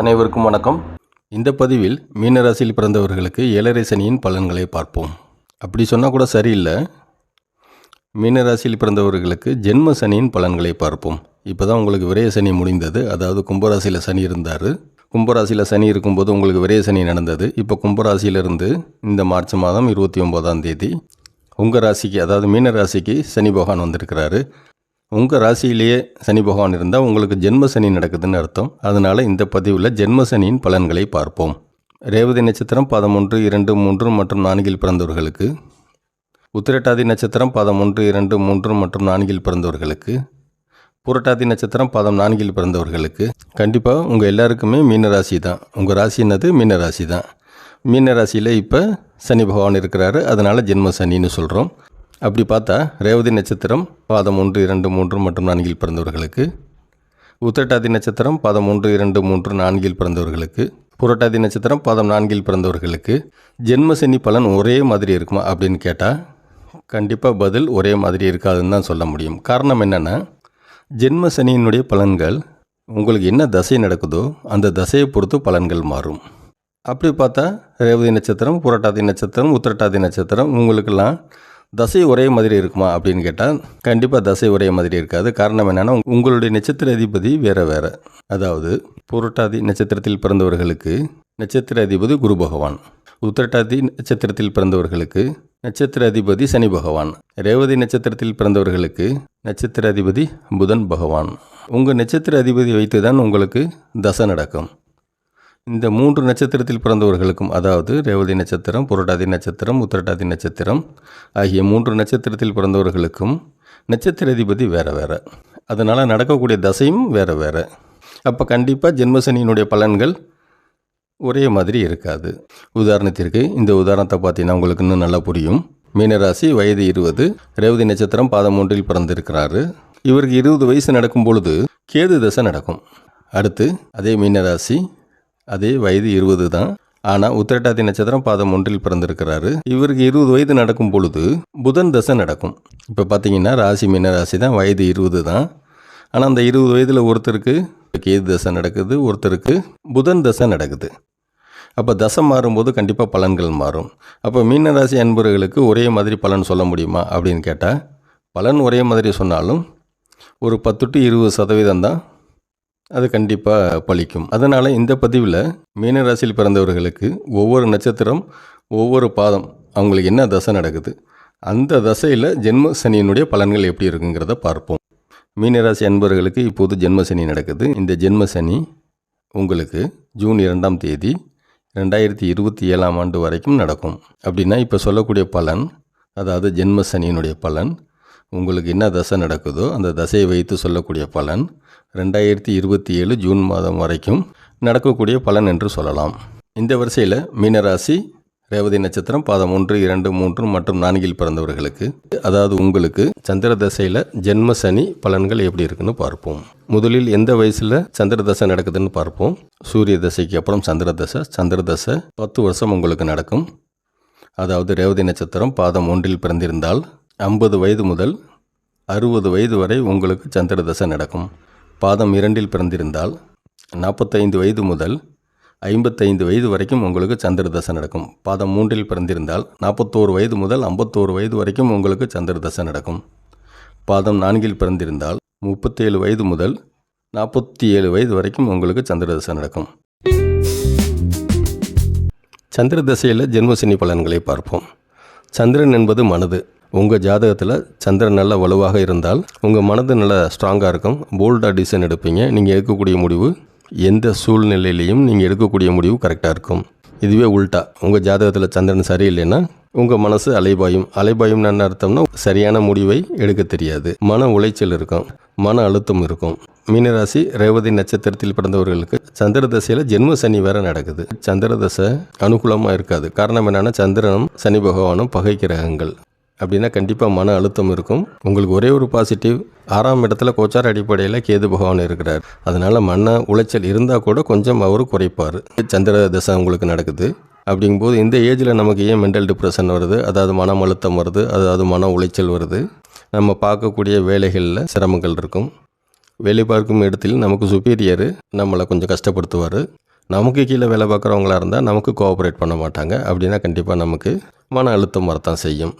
அனைவருக்கும் வணக்கம். இந்த பதிவில் மீனராசியில் பிறந்தவர்களுக்கு ஏழரை சனியின் பலன்களை பார்ப்போம். அப்படி சொன்னால் கூட சரியில்லை. மீனராசியில் பிறந்தவர்களுக்கு ஜென்ம சனியின் பலன்களை பார்ப்போம். இப்போ தான் உங்களுக்கு விரைய சனி முடிந்தது. அதாவது கும்பராசியில் சனி இருந்தார். கும்பராசியில் சனி இருக்கும்போது உங்களுக்கு விரைய சனி நடந்தது. இப்போ கும்பராசியிலிருந்து இந்த மார்ச் மாதம் இருபத்தி ஒம்போதாம் தேதி உங்கள் ராசிக்கு அதாவது மீனராசிக்கு சனி பகவான் வந்திருக்கிறாரு. உங்கள் ராசியிலேயே சனி பகவான் இருந்தால் உங்களுக்கு ஜென்ம சனி நடக்குதுன்னு அர்த்தம். அதனால் இந்த பதிவில் ஜென்ம சனியின் பலன்களை பார்ப்போம். ரேவதி நட்சத்திரம் பாதம் ஒன்று இரண்டு மூன்று மற்றும் நான்கில் பிறந்தவர்களுக்கு. உத்திரட்டாதி நட்சத்திரம் பாதம் ஒன்று இரண்டு மூன்று மற்றும் நான்கில் பிறந்தவர்களுக்கு. புரட்டாதி நட்சத்திரம் பதம் நான்கில் பிறந்தவர்களுக்கு. கண்டிப்பாக உங்கள் எல்லாருக்குமே மீன ராசி தான். உங்கள் ராசி என்னது? மீன ராசி தான். மீனராசியில் இப்போ சனி பகவான் இருக்கிறாரு. அதனால் ஜென்ம சனின்னு சொல்கிறோம் அப்படி பார்த்தா ரேவதி நட்சத்திரம் பாதம் ஒன்று இரண்டு மூன்று மற்றும் நான்கில் பிறந்தவர்களுக்கு உத்திரட்டாதி நட்சத்திரம் பாதம் ஒன்று இரண்டு மூன்று நான்கில் பிறந்தவர்களுக்கு புரட்டாதி நட்சத்திரம் பாதம் நான்கில் பிறந்தவர்களுக்கு ஜென்ம சனி பலன் ஒரே மாதிரி இருக்குமா அப்படின்னு கேட்டால் கண்டிப்பாக பதில் ஒரே மாதிரி இருக்காதுன்னு தான் சொல்ல முடியும். காரணம் என்னென்னா ஜென்ம சனியினுடைய பலன்கள் உங்களுக்கு என்ன தசை நடக்குதோ அந்த தசையை பொறுத்து பலன்கள் மாறும். அப்படி பார்த்தா ரேவதி நட்சத்திரம் புரட்டாதி நட்சத்திரம் உத்திரட்டாதி நட்சத்திரம் உங்களுக்கெல்லாம் தசை ஒரே மாதிரி இருக்குமா அப்படின்னு கேட்டால் கண்டிப்பாக தசை ஒரே மாதிரி இருக்காது. காரணம் என்னென்னா உங்களுடைய நட்சத்திர அதிபதி வேறு வேறு. அதாவது புரட்டாதி நட்சத்திரத்தில் பிறந்தவர்களுக்கு நட்சத்திர அதிபதி குரு பகவான். உத்திரட்டாதி நட்சத்திரத்தில் பிறந்தவர்களுக்கு நட்சத்திர அதிபதி சனி பகவான். ரேவதி நட்சத்திரத்தில் பிறந்தவர்களுக்கு நட்சத்திர அதிபதி புதன் பகவான். உங்கள் நட்சத்திர அதிபதி வைத்து தான் உங்களுக்கு தசை நடக்கும். இந்த மூன்று நட்சத்திரத்தில் பிறந்தவர்களுக்கும் அதாவது ரேவதி நட்சத்திரம் புரட்டாதி நட்சத்திரம் உத்திரட்டாதி நட்சத்திரம் ஆகிய மூன்று நட்சத்திரத்தில் பிறந்தவர்களுக்கும் நட்சத்திர அதிபதி வேறு வேறு. அதனால் நடக்கக்கூடிய தசையும் வேறு வேறு. அப்போ கண்டிப்பாக ஜென்மசனியினுடைய பலன்கள் ஒரே மாதிரி இருக்காது. உதாரணத்திற்கு இந்த உதாரணத்தை பார்த்தீங்கன்னா உங்களுக்கு இன்னும் நல்லா புரியும். மீனராசி வயது இருபது ரேவதி நட்சத்திரம் பாதம் ஒன்றில் பிறந்திருக்கிறாரு. இவருக்கு இருபது வயசு நடக்கும் பொழுது கேது தசை நடக்கும். அடுத்து அதே மீனராசி அதே வயது இருபது தான். ஆனால் உத்திரட்டாதி நட்சத்திரம் பாதம் ஒன்றில் பிறந்திருக்கிறாரு. இவருக்கு இருபது வயது நடக்கும் பொழுது புதன் தசை நடக்கும். இப்போ பார்த்தீங்கன்னா ராசி மீன ராசி தான் வயது இருபது தான். ஆனால் அந்த இருபது வயதில் ஒருத்தருக்கு கேது தசை நடக்குது ஒருத்தருக்கு புதன் தசை நடக்குது. அப்போ தசை மாறும்போது கண்டிப்பாக பலன்கள் மாறும். அப்போ மீனராசி அன்பர்களுக்கு ஒரே மாதிரி பலன் சொல்ல முடியுமா அப்படின்னு கேட்டால் பலன் ஒரே மாதிரி சொன்னாலும் ஒரு பத்து டு இருபது சதவீதம் தான் அது கண்டிப்பாக பழிக்கும். அதனால் இந்த பதிவில் மீனராசியில் பிறந்தவர்களுக்கு ஒவ்வொரு நட்சத்திரம் ஒவ்வொரு பாதம் அவங்களுக்கு என்ன தசை நடக்குது அந்த தசையில் ஜென்ம சனியினுடைய பலன்கள் எப்படி இருக்குங்கிறத பார்ப்போம். மீனராசி அன்பர்களுக்கு இப்போது ஜென்ம சனி நடக்குது. இந்த ஜென்ம சனி உங்களுக்கு ஜூன் இரண்டாம் தேதி ரெண்டாயிரத்தி இருபத்தி ஏழாம் ஆண்டு வரைக்கும் நடக்கும். அப்படின்னா இப்போ சொல்லக்கூடிய பலன் அதாவது ஜென்ம சனியினுடைய பலன் உங்களுக்கு என்ன தசை நடக்குதோ அந்த தசையை வைத்து சொல்லக்கூடிய பலன் ரெண்டாயிரத்தி இருபத்தி ஏழு ஜூன் மாதம் வரைக்கும் நடக்கக்கூடிய பலன் என்று சொல்லலாம். இந்த வரிசையில் மீனராசி ரேவதி நட்சத்திரம் பாதம் ஒன்று இரண்டு மூன்று மற்றும் நான்கில் பிறந்தவர்களுக்கு அதாவது உங்களுக்கு சந்திர தசையில் ஜென்ம சனி பலன்கள் எப்படி இருக்குன்னு பார்ப்போம். முதலில் எந்த வயசில் சந்திர தசை நடக்குதுன்னு பார்ப்போம். சூரிய தசைக்கு அப்புறம் சந்திர தசை சந்திர தசை பத்து வருஷம் உங்களுக்கு நடக்கும். அதாவது ரேவதி நட்சத்திரம் பாதம் ஒன்றில் பிறந்திருந்தால் ஐம்பது வயது முதல் அறுபது வயது வரை உங்களுக்கு சந்திர தசை நடக்கும். பாதம் இரண்டில் பிறந்திருந்தால் நாற்பத்தைந்து வயது முதல் ஐம்பத்தைந்து வயது வரைக்கும் உங்களுக்கு சந்திர தசை நடக்கும். பாதம் மூன்றில் பிறந்திருந்தால் நாற்பத்தோரு வயது முதல் ஐம்பத்தோரு வயது வரைக்கும் உங்களுக்கு சந்திர தசை நடக்கும். பாதம் நான்கில் பிறந்திருந்தால் முப்பத்தேழு வயது முதல் நாற்பத்தி ஏழு வயது வரைக்கும் உங்களுக்கு சந்திர தசை நடக்கும். சந்திர தசையில் ஜென்மசனி பலன்களை பார்ப்போம். சந்திரன் என்பது மனது. உங்கள் ஜாதகத்தில் சந்திரன் நல்ல வலுவாக இருந்தால் உங்கள் மனது நல்ல ஸ்ட்ராங்காக இருக்கும். போல்டாக டிசிஷன் எடுப்பீங்க. நீங்கள் எடுக்கக்கூடிய முடிவு எந்த சூழ்நிலையிலையும் நீங்கள் எடுக்கக்கூடிய முடிவு கரெக்டாக இருக்கும். இதுவே உல்ட்டா உங்கள் ஜாதகத்தில் சந்திரன் சரியில்லைன்னா உங்கள் மனசு அலைபாயும். அலைபாயும்னு என்ன அர்த்தம்னா சரியான முடிவை எடுக்க தெரியாது. மன உளைச்சல் இருக்கும். மன அழுத்தம் இருக்கும். மீனராசி ரேவதி நட்சத்திரத்தில் பிறந்தவர்களுக்கு சந்திர தசையில் ஜென்ம சனி வேற நடக்குது. சந்திர தசை அனுகூலமாக இருக்காது. காரணம் என்னன்னா சந்திரனும் சனி பகவானும் பகை கிரகங்கள். அப்படின்னா கண்டிப்பாக மன அழுத்தம் இருக்கும். உங்களுக்கு ஒரே ஒரு பாசிட்டிவ் ஆறாம் இடத்துல கோச்சார அடிப்படையில் கேது பகவான் இருக்கிறார். அதனால் மன உளைச்சல் இருந்தால் கூட கொஞ்சம் அவர் குறைப்பார். சந்திர தசை உங்களுக்கு நடக்குது. அப்படிங்கும்போது இந்த ஏஜில் நமக்கு ஏன் மென்டல் டிப்ரெஷன் வருது? அதாவது மனம் அழுத்தம் வருது. அதாவது மன உளைச்சல் வருது. நம்ம பார்க்கக்கூடிய வேலைகளில் சிரமங்கள் இருக்கும். வேலை பார்க்கும் இடத்தில் நமக்கு சுப்பீரியர் நம்மளை கொஞ்சம் கஷ்டப்படுத்துவார். நமக்கு கீழே வேலை பார்க்குறவங்களா இருந்தால் நமக்கு கோஆப்ரேட் பண்ண மாட்டாங்க. அப்படின்னா கண்டிப்பாக நமக்கு மன அழுத்தம் வரத்தான் செய்யும்.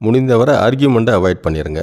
முடிந்தவரை ஆர்கியூமெண்ட்டை அவாய்ட் பண்ணிடுங்க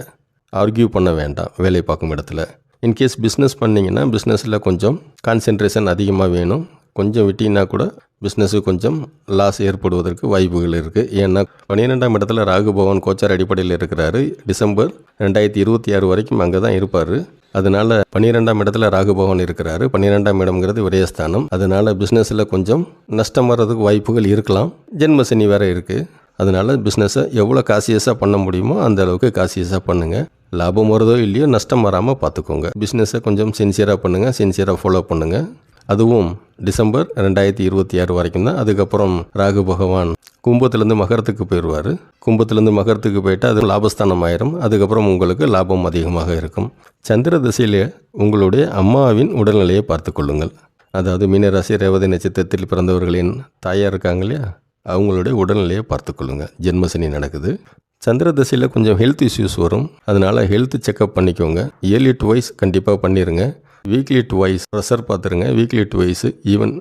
ஆர்கியூ பண்ண வேண்டாம் வேலை பார்க்கும் இடத்துல. இன்கேஸ் பிஸ்னஸ் பண்ணிங்கன்னா பிஸ்னஸில் கொஞ்சம் கான்சென்ட்ரேஷன் அதிகமாக வேணும். கொஞ்சம் விட்டிங்கன்னா கூட பிஸ்னஸு கொஞ்சம் லாஸ் ஏற்படுவதற்கு வாய்ப்புகள் இருக்குது ஏன்னா பன்னிரெண்டாம் இடத்துல ராகு பவன் கோச்சார் அடிப்படையில் இருக்கிறாரு. டிசம்பர் ரெண்டாயிரத்தி இருபத்தி ஆறு வரைக்கும் அங்கே தான் இருப்பார். அதனால் பன்னிரெண்டாம் இடத்துல ராகு பவன் இருக்கிறாரு. பன்னிரெண்டாம் இடம்ங்கிறது விரயஸ்தானம். அதனால் பிஸ்னஸில் கொஞ்சம் நஷ்டம் வர்றதுக்கு வாய்ப்புகள் இருக்கலாம். ஜென்ம சனி வேறு இருக்குது அதனால் பிஸ்னஸை எவ்வளோ காசியஸாக பண்ண முடியுமோ அந்த அளவுக்கு காசியஸாக பண்ணுங்கள் லாபம் வருதோ இல்லையோ நஷ்டம் வராமல் பார்த்துக்கோங்க பிஸ்னஸை கொஞ்சம் சின்சியராக பண்ணுங்கள் சின்சியராக ஃபாலோ பண்ணுங்கள் அதுவும் டிசம்பர் ரெண்டாயிரத்தி இருபத்தி ஆறு வரைக்கும் தான். அதுக்கப்புறம் ராகு பகவான் கும்பத்துலேருந்து மகரத்துக்கு போயிடுவார். கும்பத்துலேருந்து மகரத்துக்கு போயிட்டு அது லாபஸ்தானம் ஆயிரும். அதுக்கப்புறம் உங்களுக்கு லாபம் அதிகமாக இருக்கும். சந்திர திசையில் உங்களுடைய அம்மாவின் உடல்நிலையை பார்த்து கொள்ளுங்கள். அதாவது மீனராசி ரேவதி நட்சத்திரத்தில் பிறந்தவர்களின் தாயார் இருக்காங்க இல்லையா? அவங்களுடைய உடல்நிலையை பார்த்துக்கொள்ளுங்க. ஜென்மசனி நடக்குது. சந்திர தசையில் கொஞ்சம் ஹெல்த் இஷ்யூஸ் வரும். அதனால் ஹெல்த் செக்கப் பண்ணிக்கோங்க. இயர்லி டுவைஸ் கண்டிப்பாக பண்ணிடுங்க வீக்லி டுவைஸ் ப்ரெஷர் பார்த்துருங்க. Weekly twice even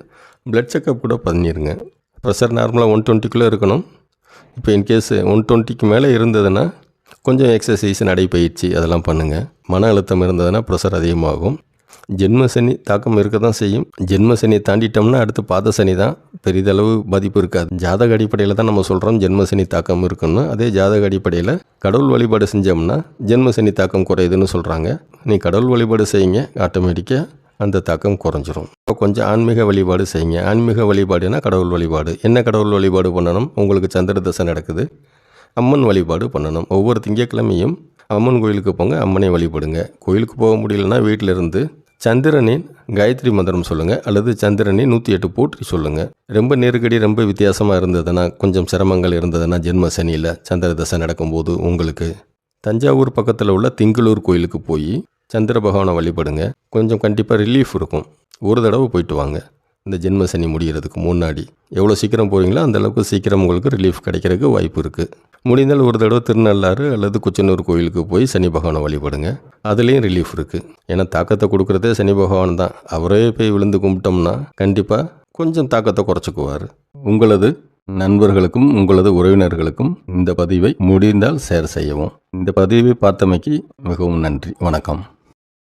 blood checkup கூட பண்ணிடுங்க ப்ரெஷர் நார்மலாக ஒன் டுவெண்ட்டிக்குள்ளே இருக்கணும். இப்போ இன்கேஸ் ஒன் டுவெண்ட்டிக்கு மேலே இருந்ததுன்னா கொஞ்சம் எக்ஸசைஸ் நடைப்பயிற்சி அதெல்லாம் பண்ணுங்கள் மன அழுத்தம் இருந்ததுன்னா ப்ரெஷர் அதிகமாகும். ஜென்ம சனி தாக்கம் இருக்க தான் செய்யும். ஜென்ம சனி தாண்டிட்டோம்னா அடுத்து பாத சனி தான். பெரிதளவு பாதிப்பு இருக்காது. ஜாதக அடிப்படையில் தான் நம்ம சொல்கிறோம் ஜென்ம சனி தாக்கம் இருக்குன்னு. அதே ஜாதக அடிப்படையில் கடவுள் வழிபாடு செஞ்சோம்னா ஜென்ம சனி தாக்கம் குறையுதுன்னு சொல்கிறாங்க நீ கடவுள் வழிபாடு செய்யுங்க ஆட்டோமேட்டிக்காக அந்த தாக்கம் குறைஞ்சிரும். இப்போ கொஞ்சம் ஆன்மீக வழிபாடு செய்யுங்க. ஆன்மீக வழிபாடுனா கடவுள் வழிபாடு. என்ன கடவுள் வழிபாடு பண்ணணும்? உங்களுக்கு சந்திர தசை நடக்குது. அம்மன் வழிபாடு பண்ணணும். ஒவ்வொரு திங்கட்கிழமையும் அம்மன் கோயிலுக்கு போங்க அம்மனை வழிபடுங்க. கோயிலுக்கு போக முடியலன்னா வீட்டில் இருந்து சந்திரனின் காயத்ரி மந்திரம் சொல்லுங்கள் அல்லது சந்திரனின் நூற்றி எட்டு போற்றி சொல்லுங்கள் ரொம்ப நெருக்கடி ரொம்ப வித்தியாசமாக இருந்ததுன்னா கொஞ்சம் சிரமங்கள் இருந்ததுன்னா ஜென்ம சனியில் சந்திர தசை நடக்கும்போது உங்களுக்கு தஞ்சாவூர் பக்கத்தில் உள்ள திங்களூர் கோயிலுக்கு போய் சந்திர பகவானை வழிபடுங்க. கொஞ்சம் கண்டிப்பாக ரிலீஃப் இருக்கும். ஒரு தடவை போயிட்டு வாங்க. இந்த ஜென்ம சனி முடிகிறதுக்கு முன்னாடி. எவ்வளோ சீக்கிரம் போகிறீங்களோ அந்தளவுக்கு சீக்கிரம் உங்களுக்கு ரிலீஃப் கிடைக்கிறதுக்கு வாய்ப்பு இருக்குது முடிந்தால் ஒரு தடவை திருநள்ளாறு அல்லது குச்சனூர் கோயிலுக்கு போய் சனி பகவானை வழிபடுங்க. அதுலேயும் ரிலீஃப் இருக்குது ஏன்னா தாக்கத்தை கொடுக்குறதே சனி பகவான் தான். அவரே போய் விழுந்து கும்பிட்டோம்னா கண்டிப்பாக கொஞ்சம் தாக்கத்தை குறைச்சிக்குவார். உங்களது நண்பர்களுக்கும் உங்களது உறவினர்களுக்கும் இந்த பதிவை முடிந்தால் ஷேர் செய்யவும். இந்த பதிவை பார்த்தமைக்கு மிகவும் நன்றி. வணக்கம்.